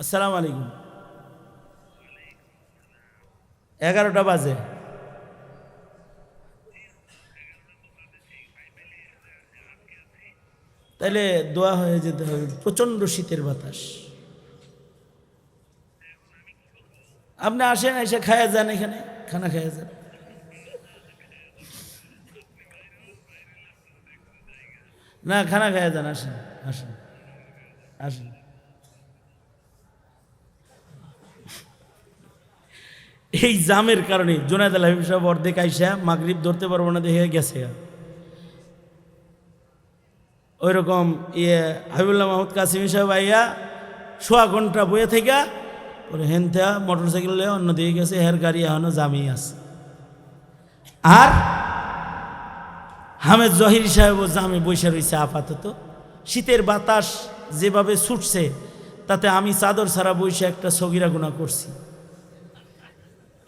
আসসালামু আলাইকুম। এগারোটা বাজে। তাহলে দোয়া হয়ে যেতে হবে, প্রচণ্ড শীতের বাতাস। আপনি আসেন, এসে খায়া যান এখানে, খানা খায়া যান। না, খানা খায়া যান, আসেন আসেন আসেন। এই জামের কারণে জোনায়দ আল হাবিব সাহেব অর্ধেক আইসা মাগরিব ধরতে পারব না দেখে গেছে। ওই রকম ইয়ে হাবিবুল্লাহ মাহমুদ কাসিম সাহেব আইয়া সোয়া ঘণ্টা বয়ে থেকে ওর হেনথা মোটর সাইকেল অন্যদিকে গেছে, হের গাড়ি এখনও জামি আছে। আর হামেদ জহির সাহেবও জামে বসে রয়েছে আপাতত। শীতের বাতাস যেভাবে ছুটছে, তাতে আমি চাদর ছাড়া বসে একটা সগিরা গুণা করছি।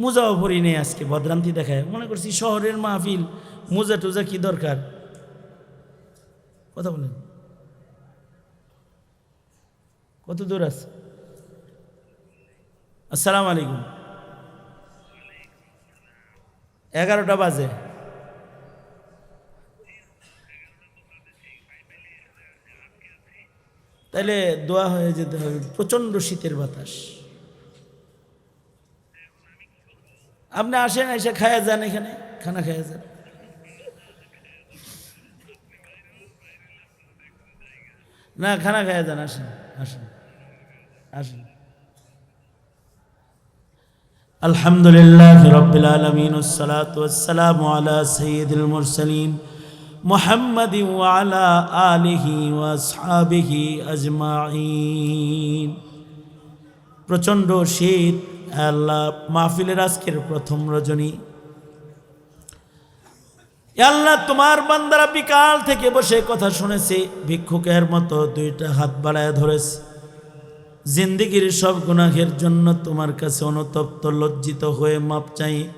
মোজাও পরি নেই আজকে, ভদ্রান্তি দেখায়। মনে করছি শহরের মাহফিল, মোজা টোজা কি দরকার? কথা বলেন। কত দূর আছে? আসসালাম আলাইকুম। এগারোটা বাজে। তাহলে দোয়া হয়ে যেতে হবে। প্রচণ্ড শীতের বাতাস। আপনি আসেন এসে খায়া যান এখানে খানা খায়া যান না খানা খায়া যান আসেন আসেন আসেন الحمد لله رب العالمين والصلاة والسلام على سيد المرسلين محمد وعلى آله وأصحابه أجمعين প্রচণ্ড শীত আল্লাহ মাহফিলের আজকের প্রথম রজনী। আল্লাহ তোমার বান্দারা বিকাল থেকে বসে কথা শুনেছে, ভিক্ষুকের মতো দুইটা হাত বাড়ায় ধরেছে। জিন্দিগির সব গুনাহের জন্য তোমার কাছে অনুতপ্ত, লজ্জিত হয়ে মাপ চাই।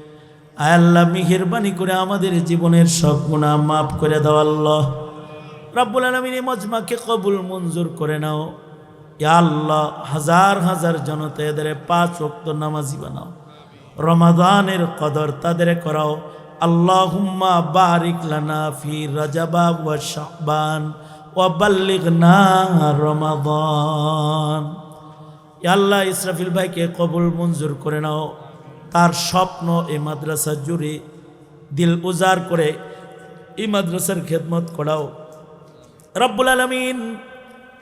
আল্লাহ, মিহিরবানি করে আমাদের জীবনের সব গুণা মাফ করে দাও আল্লাহ। রাব্বুল আলমিন মজমাকে কবুল মঞ্জুর করে নাও। আল্লাহ, হাজার হাজার জনতা এদের পাঁচ ওক্ত নামাজি বানাও। রমাদানের কদর তাদের করাও। আল্লাহুম্মা বারিক লানা ফি রাজাবা ওয়া শাবান ওয়া বাল্লিগনা রমাদান। আল্লাহ, ইসরাফিল ভাইকে কবুল মঞ্জুর করে নাও। তার স্বপ্ন এই মাদ্রাসা জুড়ে দিল উজার করে এই মাদ্রাসার খেদমত করাও। রব্বুল আলমিন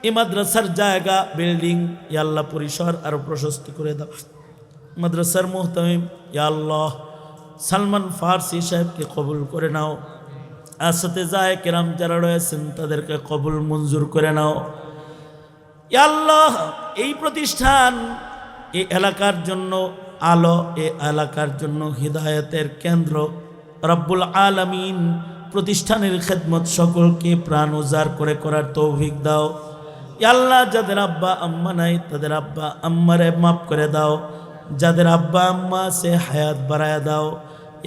এই মাদ্রাসার জায়গা, বিল্ডিং ইয়াল্লাহ পরিসর আরও প্রশস্ত করে দাও। মাদ্রাসার মোহতামিম ইয়াল্লাহ সালমান ফার্সি সাহেবকে কবুল করে নাও। আর সাথে যায় কেরাম যারা রয়েছেন, তাদেরকে কবুল মঞ্জুর করে নাও। আল্লাহ, এই প্রতিষ্ঠান এই এলাকার জন্য আলো, এ এলাকার জন্য হৃদায়তের কেন্দ্র। রব্বুল আলমিন প্রতিষ্ঠানের খেদমত সকলকে প্রাণ উজাড় করে করার তৌফিক দাও। আল্লাহ, যাদের আব্বা, আম্মা নাই, তাদের আব্বা, আম্মারে মাফ করে দাও। যাদের আব্বা, আম্মা সে হায়াত বাড়ায় দাও।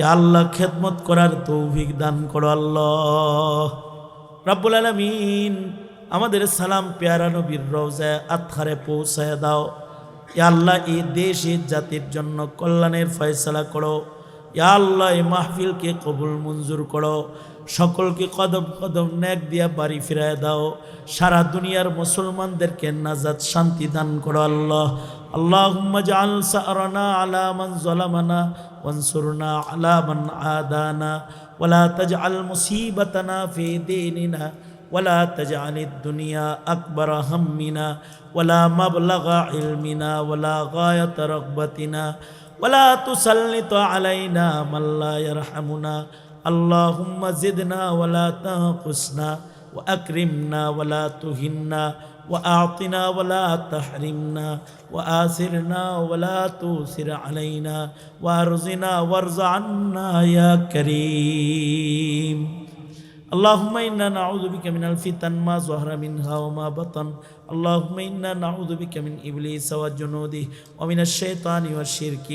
আল্লাহ, খেদমত করার তৌফিক দান করো আল্লাহ। রাব্বুল আলমিন আমাদের সালাম পেয়ারা নবীর রোজায় আত্মারে পৌঁছায় দাও। আল্লাহ, এই দেশ জাতির জন্য কল্যাণের ফয়সলা করো। ইয়া আল্লাহ এই মাহফিলকে কবুল মঞ্জুর করো সকলকে কদম কদম ন্যাক দিয়া বাড়ি ফিরায় দাও সারা দুনিয়ার মুসলমানদেরকে নাজাত শান্তি দান করো আল্লাহ اللهم اجعل سأرنا على من ظلمنا وانصرنا على من عادانا ولا تجعل مصيبتنا في ديننا ولا تجعل الدنيا أكبر همنا ولا مبلغ علمنا ولا غاية رغبتنا ولا تسلط علينا من لا يرحمنا. اللهم زدنا ولا تنقصنا وأكرمنا ولا تهنا وأعطنا ولا تحرمنا وآثرنا ولا توسر علينا وأرزنا وارض عنا يا كريم. اللهم إنا نعوذ بك من الفتن ما ظهر منها وما بطن اللهم إنا نعوذ بك من إبليس وجنوده ومن الشيطان والشرك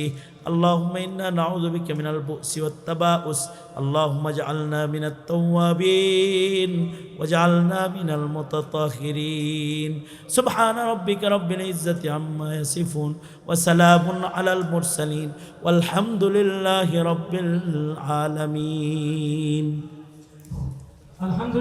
اللهم إنا نعوذ بك من البؤس والتباؤس اللهم اجعلنا من التوابين واجعلنا من المتطهرين سبحان ربك رب العزة عما يصفون وسلام على المرسلين والحمد لله رب العالمين الحمد لله.